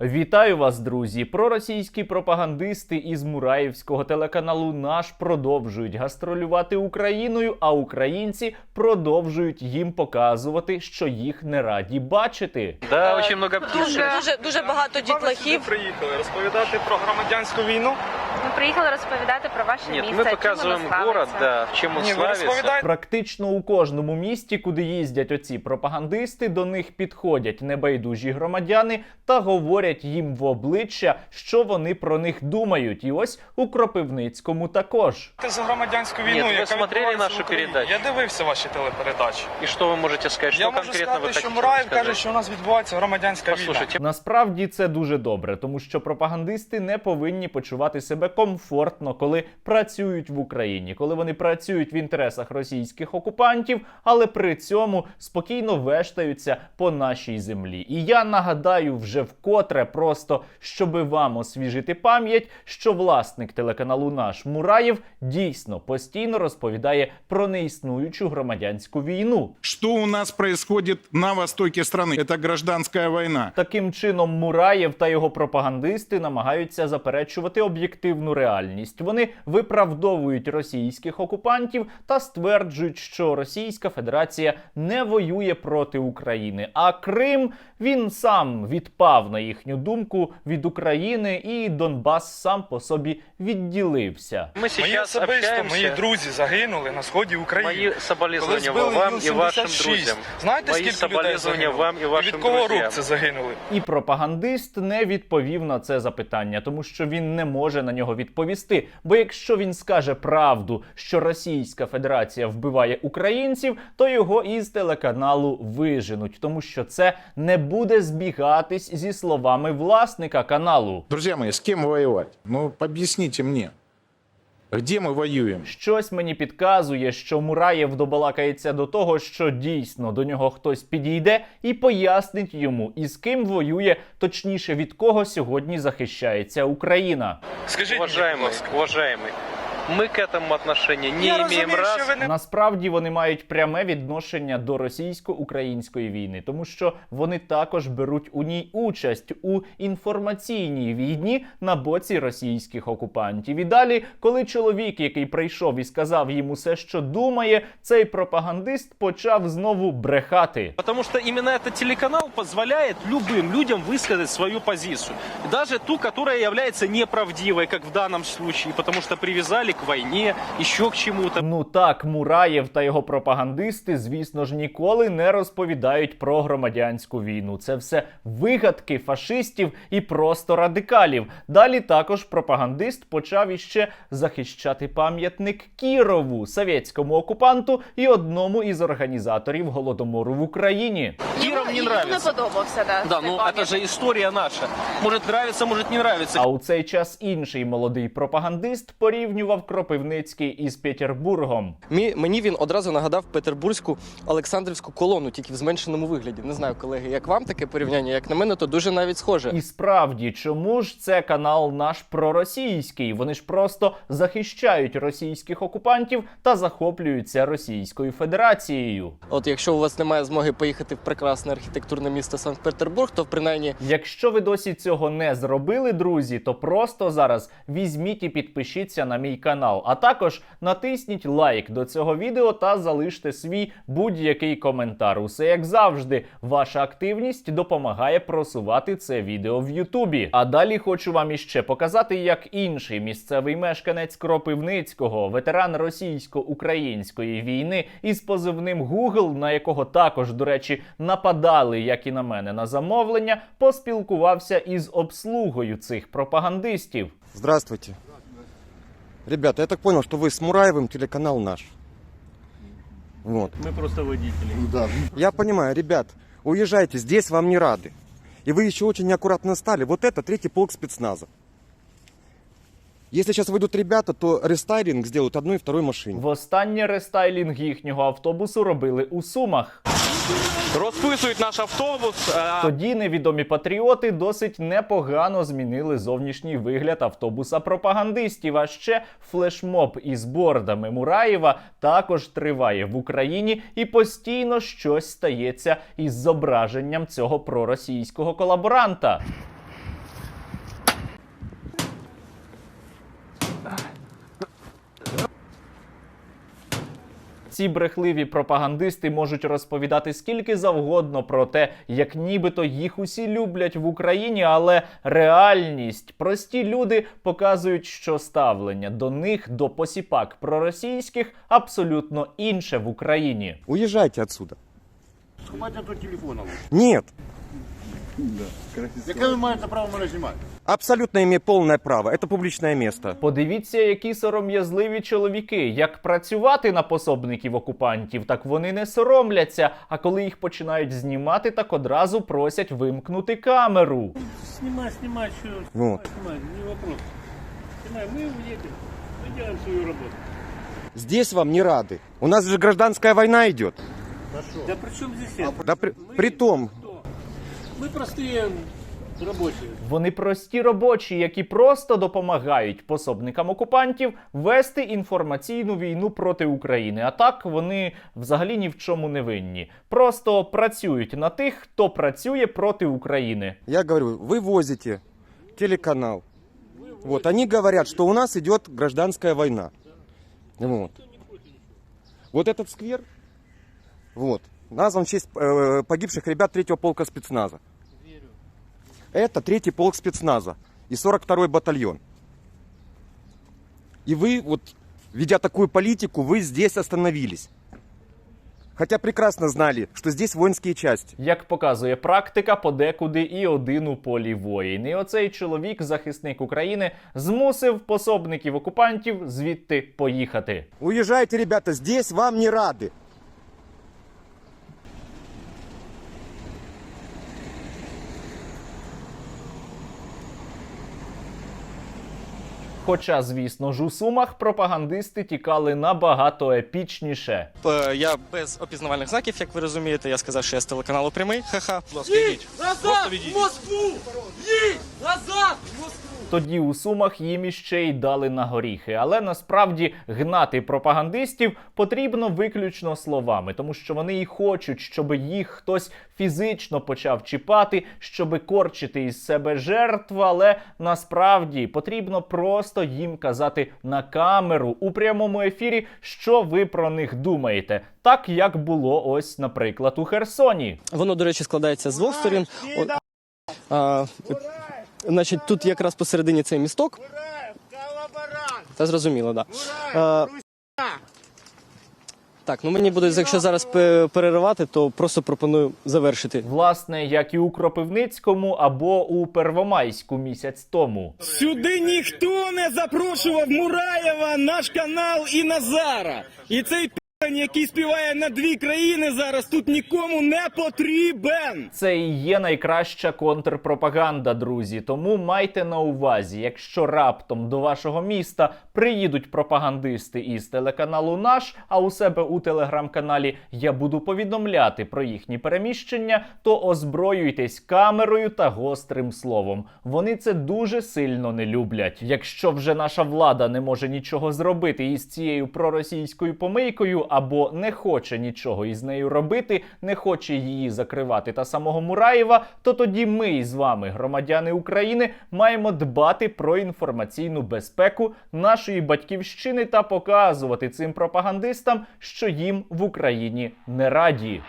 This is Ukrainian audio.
Вітаю вас, друзі! Проросійські пропагандисти із Мураївського телеканалу Наш продовжують гастролювати Україною, а українці продовжують їм показувати, що їх не раді бачити. Да, очень много Дуже, дуже, дуже багато дітлахів. приїхали розповідати про громадянську війну. Ми приїхали розповідати про ваше Нет, місце. воно славиться. город, да, чем он Ні, ви Практично у кожному місті, куди їздять оці пропагандисти, до них підходять небайдужі громадяни та говорять їм в обличчя, що вони про них думають. І ось у Кропивницькому також. Ти за громадянську війну, Ні, яка смотрели нашу передачу? Я дивився ваші телепередачі. И что вы можете сказать? Что Я можу конкретно сказати, що хотите Мураєв каже, що у нас відбувається громадянська війна. Насправді це дуже добре, тому що пропагандисти не повинні почувати себе комфортно, коли працюють в Україні, коли вони працюють в інтересах російських окупантів, але при цьому спокійно вештаються по нашій землі. І я нагадаю вже вкотре, просто щоби вам освіжити пам'ять, що власник телеканалу наш Мураєв дійсно постійно розповідає про неіснуючу громадянську війну. Что у нас происходит на востоке страны? Это гражданская война. Таким чином, Мураєв та його пропагандисти намагаються заперечувати об'єктивну реальність. Вони виправдовують російських окупантів та стверджують, що Російська Федерація не воює проти України. А Крим він сам відпав на їхню думку від України, і Донбас сам по собі відділився. мы Мої особисто, мої друзі загинули на сході України. Коли збили вам и вашим Ю-76. Знаєте, Мої скільки людей загинуло? вам і вашим Від кого друзям. рук це загинули? І пропагандист не відповів на це запитання, тому що він не може на нього відповісти. Бо якщо він скаже правду, що Російська Федерація вбиває українців, то його із телеканалу виженуть, тому що це не буде збігатись зі словами власника каналу. Друзья мои, с кем воевать? Ну, объясните мне. Где мы воюем? Щось мені підказує, що Мураєв добалакається до того, що дійсно до нього хтось підійде і пояснить йому, із ким воює, точніше від кого сьогодні захищається Україна. Скажіть, мені, будь Уважаемый, ласка. уважаемый, мы к этому отношения не Я имеем розумію, раз. що ви не Насправді вони мають пряме відношення до російсько-української війни, тому що вони також беруть у ній участь у інформаційній війні на боці російських окупантів. І далі, коли чоловік, який прийшов і сказав їм усе, що думає, цей пропагандист почав знову брехати. Потому что именно этот телеканал позволяет любым людям высказать свою позицию. Даже ту, которая является неправдивой, как в данном случае, потому что привязали к войне, еще к чему-то. Ну так, Мураєв та його пропагандисти, звісно ж, ніколи не розповідають про громадянську війну. Це все вигадки фашистів і просто радикалів. Далі також пропагандист почав іще захищати пам'ятник Кірову, совєтському окупанту і одному із організаторів голодомору в Україні. Киров не нравится. не подобався, да. Да, ну пам'ятник. это же история наша. Может нравится, может не нравится. А у цей час інший молодий пропагандист порівнював Кропивницький із Петербургом. Мі- Мені він одразу нагадав петербурзьку Олександрівську колону, тільки в зменшеному вигляді. Не знаю, колеги, як вам таке порівняння? Як на мене, то дуже навіть схоже. І справді, чому ж це канал наш проросійський? Вони ж просто захищають російських окупантів та захоплюються Російською Федерацією. От якщо у вас немає змоги поїхати в прекрасне архітектурне місто Санкт-Петербург, то принаймні Якщо ви досі цього не зробили, друзі, то просто зараз візьміть і підпишіться на мій канал. А також натисніть лайк до цього відео та залиште свій будь-який коментар. Усе як завжди, ваша активність допомагає просувати це відео в Ютубі. А далі хочу вам іще показати, як інший місцевий мешканець Кропивницького, ветеран російсько-української війни із позивним Google, на якого також, до речі, нападали, як і на мене, на замовлення, поспілкувався із обслугою цих пропагандистів. Здравствуйте. Ребята, я так понял, что вы с Мураевым телеканал наш. Вот. Мы просто водители. Я понимаю, ребят, уезжайте, здесь вам не рады. И вы еще очень неаккуратно стали. Вот это третий полк спецназа. Если сейчас выйдут ребята, то рестайлинг сделают одной и второй машине. Востаннє рестайлінг їхнього автобусу робили у Сумах. Розписують наш автобус. Тоді невідомі патріоти досить непогано змінили зовнішній вигляд автобуса пропагандистів. А ще флешмоб із бордами Мураєва також триває в Україні, і постійно щось стається із зображенням цього проросійського колаборанта. Ці брехливі пропагандисти можуть розповідати скільки завгодно про те, як нібито їх усі люблять в Україні, але реальність прості люди показують, що ставлення до них до посіпак проросійських абсолютно інше в Україні. Уезжайте отсюда. Нет. Яке ви маєте право мене знімати? Абсолютно имею полное право. Это публичное место. Подивіться, які сором'язливі чоловіки. Як працювати на пособників окупантів, так вони не соромляться. А коли їх починають знімати, так одразу просять вимкнути камеру. Знімай, знімай, що Вот. знімай, не вопрос. Знімай, ми уїдемо, ми робимо свою роботу. Здесь вам не рады. У нас же гражданская война идет. Да при чому здесь це? Да при, при том, Ми прості робочі. Вони прості робочі, які просто допомагають пособникам окупантів вести інформаційну війну проти України. А так вони взагалі ні в чому не винні. Просто працюють на тих, хто працює проти України. я говорю, вы возите телеканал. Вот, они говорят, что у нас идет гражданская война. Вот. Вот этот сквер, вот, назван в честь э, погибших ребят третьего полка спецназа. Это третий полк спецназа и 42-й батальон. И вы, вот, ведя такую политику, вы здесь остановились. Хотя прекрасно знали, что здесь воинские части. Як показує практика, подекуди і один у полі воїн. І оцей чоловік, захисник України, змусив пособників окупантів звідти поїхати. Уезжайте, ребята, здесь вам не рады. Хоча, звісно ж, у сумах пропагандисти тікали набагато епічніше. Е, Я без опізнавальних знаків, як ви розумієте, я сказав, що я з телеканалу прямий. Ха-ха. Тоді у сумах їм іще й дали на горіхи. Але насправді гнати пропагандистів потрібно виключно словами, тому що вони і хочуть, щоб їх хтось фізично почав чіпати, щоб корчити із себе жертв. Але насправді потрібно просто їм казати на камеру у прямому ефірі, що ви про них думаєте, так як було ось, наприклад, у Херсоні. Воно, до речі, складається з двох сторін. А, значить, тут якраз посередині цей місток. Це зрозуміло, так. Да. А, так, ну мені буде, якщо зараз переривати, то просто пропоную завершити. Власне, як і у Кропивницькому або у Первомайську місяць тому. Сюди ніхто не запрошував Мураєва, наш канал і Назара. І цей п'ян, який співає на дві країни зараз, тут нікому не потрібен. Це і є найкраща контрпропаганда, друзі. Тому майте на увазі, якщо раптом до вашого міста приїдуть пропагандисти із телеканалу Наш, а у себе у телеграм-каналі я буду повідомляти про їхні переміщення, то озброюйтесь камерою та гострим словом. Вони це дуже сильно не люблять. Якщо вже наша влада не може нічого зробити із цією проросійською помийкою, або не хоче нічого із нею робити, не хоче її закривати та самого Мураєва, то тоді ми з вами, громадяни України, маємо дбати про інформаційну безпеку нашої батьківщини та показувати цим пропагандистам, що їм в Україні не раді.